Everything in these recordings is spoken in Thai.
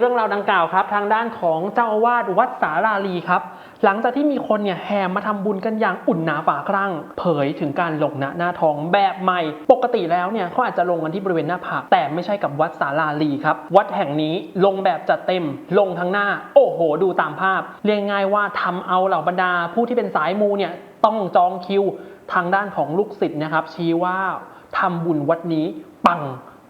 เรื่องราวดังกล่าวครับทางด้านของเจ้าอาวาสวัดสาราลีครับ หลังจากที่มีคนเนี่ยแห่มาทำบุญกันอย่างอุ่นหนาฝาครั่ง เผยถึงการลงหน้าหน้าทองแบบใหม่ ปกติแล้วเนี่ยเขาอาจจะลงกันที่บริเวณหน้าผากแต่ไม่ใช่กับวัดสาราลีครับวัดแห่งนี้ลงแบบจัดเต็ม ลงทั้งหน้า โอ้โห ดูตามภาพ เรียกง่ายว่าทำเอาเหล่าบรรดาผู้ที่เป็นสายมูเนี่ยต้องจองคิว ทางด้านของลูกศิษย์นะครับชี้ว่าทำบุญวัดนี้ปัง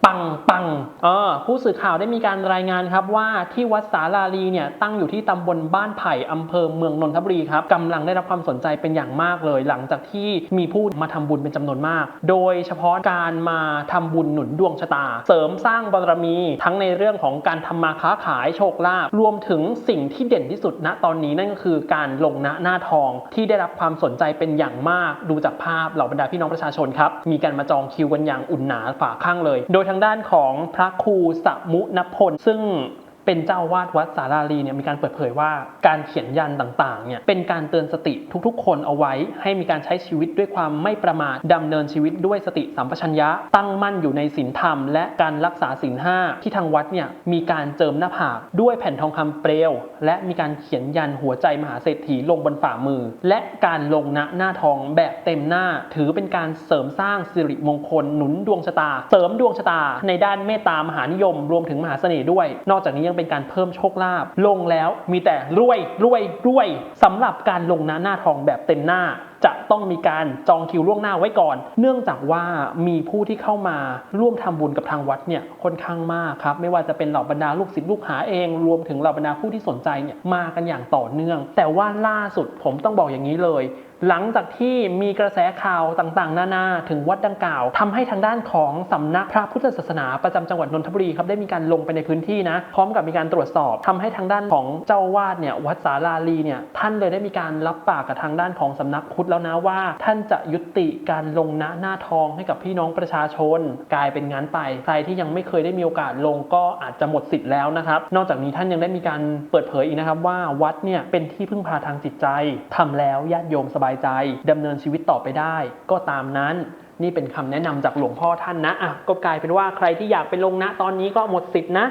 ปังปังเออผู้สื่อข่าวได้มีการรายงานครับว่าที่วัดสาลาลีเนี่ยตั้งอยู่ที่ตำบลบ้านไผ่อำเภอเมืองนนทบุรีครับกำลังได้รับความสนใจเป็นอย่างมากเลย หลังจากที่มีผู้มาทำบุญเป็นจำนวนมาก โดยเฉพาะการมาทำบุญหนุนดวงชะตา เสริมสร้างบารมี ทั้งในเรื่องของการทำมาค้าขายโชคลาภรวมถึงสิ่งที่เด่นที่สุดณตอนนี้นั่นก็คือการลงณหน้าทองที่ได้รับความสนใจเป็นอย่างมาก ดูจากภาพเหล่าบรรดาพี่น้องประชาชนครับมีการมาจองคิวกันอย่างอุ่นหนาฝาข้างเลย โดยทางด้านของพระครูสมุนพลซึ่ง เป็นเจ้าวาดวัดสาราลีเนี่ยมีการเปิดเผยว่าการเขียนยันต่างๆเนี่ยเป็นการเตือนสติทุกๆ คนเอาไว้ ให้มีการใช้ชีวิตด้วยความไม่ประมาทดำเนินชีวิตด้วยสติสัมปชัญญะ ตั้งมั่นอยู่ในศีลธรรม และการรักษาศีลห้าที่ทางวัดเนี่ยมีการเจิมหน้าผากด้วยแผ่นทองคำเปลว และมีการเขียนยันหัวใจมหาเศรษฐีลงบนฝ่ามือ และการลงณหน้าทองแบบเต็มหน้า ถือเป็นการเสริมสร้างสิริมงคลหนุนดวงชะตา เสริมดวงชะตา ในด้านเมตตามหานิยม รวมถึงมหาเสน่ห์ด้วย นอกจากนี้ยังเป็นการเพิ่มโชคลาภลงแล้วมีแต่รวยรวยรวยสำหรับการลงหน้าหน้าทองแบบเต็มหน้า จะต้องมีการจองคิวล่วงหน้าไว้ก่อน เนื่องจากว่ามีผู้ที่เข้ามาร่วมทำบุญกับทางวัดเนี่ยค่อนข้างมากครับไม่ว่าจะเป็นเหล่าบรรดาลูกศิษย์ลูกหาเอง รวมถึงเหล่าบรรดาผู้ที่สนใจเนี่ยมากันอย่างต่อเนื่อง แต่ว่าล่าสุดผมต้องบอกอย่างนี้เลยหลังจากที่มีกระแสข่าวต่างๆ นานาถึงวัดดังกล่าวทำให้ทางด้านของสำนักพระพุทธศาสนาประจำจังหวัดนนทบุรีครับได้มีการลงไปในพื้นที่นะพร้อมกับมีการตรวจสอบทำให้ทางด้านของเจ้าวาดเนี่ยวัดสาลาลีเนี่ยท่านเลยได้มีการรับปากกับทางด้านของสำนักพุทธแล้วนะว่า ท่านจะยุติการลงณหน้าทองให้กับพี่น้องประชาชน กลายเป็นงั้นไปใครที่ยังไม่เคยได้มีโอกาสลงก็อาจจะหมดสิทธิ์แล้วนะครับนอกจากนี้ท่านยังได้มีการเปิดเผยอีกนะครับว่าวัดเนี่ยเป็นที่พึ่งพาทางจิตใจทำแล้วญาติโยมสบายใจดำเนินชีวิตต่อไปได้ ก็ตามนั้นนี่เป็นคำแนะนำจากหลวงพ่อท่านนะอะก็กลายเป็นว่าใครที่อยากไปลงนะตอนนี้ก็หมดสิทธินะ